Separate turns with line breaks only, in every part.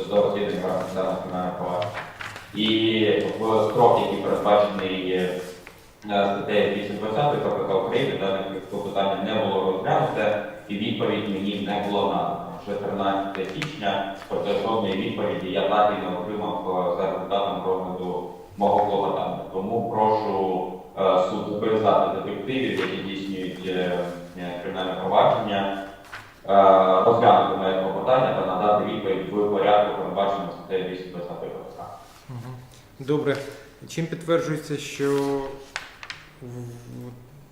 розслідування в рамках даного кримінального провадження. І в строк, який передбачений е, статтею 220 КПК України, дане клопотання не було розглянуте, і відповідь мені не було надано. Вже 13 січня жодної відповіді я так і не отримав е, за результатом розгляду мого клопотання. Тому прошу е, суд зобов'язати детективів, які здійснюють е, кримінальне провадження, розглянути моє клопотання відповідь в порядку, передбаченому статтею 220 КПК.
Добре. Чим підтверджується, що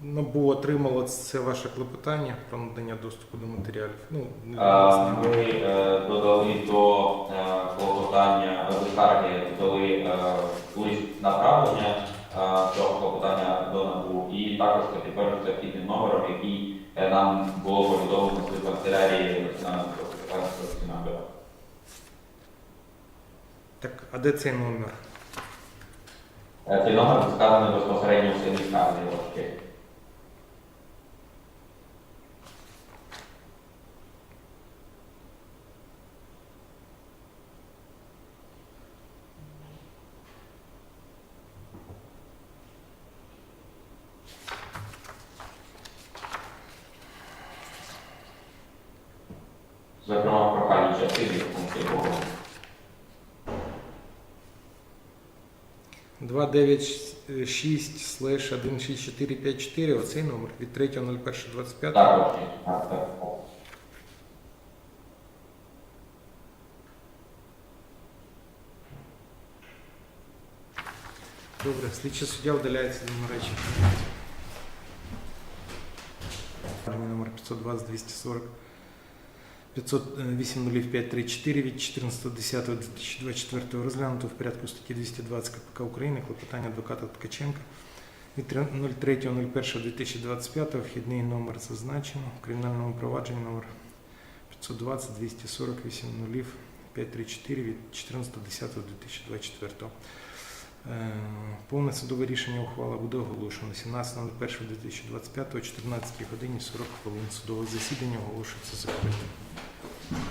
НАБУ отримало це ваше клопотання про надання доступу до матеріалів? Ну, не
Е, Ми е, додали до е, клопотання до скарги додали е, лист направлення е, цього клопотання до НАБУ і також це підтверджується вхідним номером, який е, нам було повідомлено з канцелярії Національного бюро.
Так, а де цей номер?
Е, Цей номер сказаний безпосередньо в самій скарзі важкий. Зокрема, в прохальній другого.
296 слеш 16454, оцей номер від 3.01.25.
Також є. Так, так.
Добре, слідчий суддя вдаляється до речі. Номер 520 240 508 від 14.10.2024 розглянуто в порядку статті 220 КПК України клопотання адвоката Ткаченка від 03.01.2025 вхідний номер зазначено в кримінальному провадженні номер 520 240 534 від 14.10.2024 Е, Повне судове рішення ухвала буде оголошено 17.01.2025 о 14 годині 40 хвилин. Судове засідання оголошується закритим.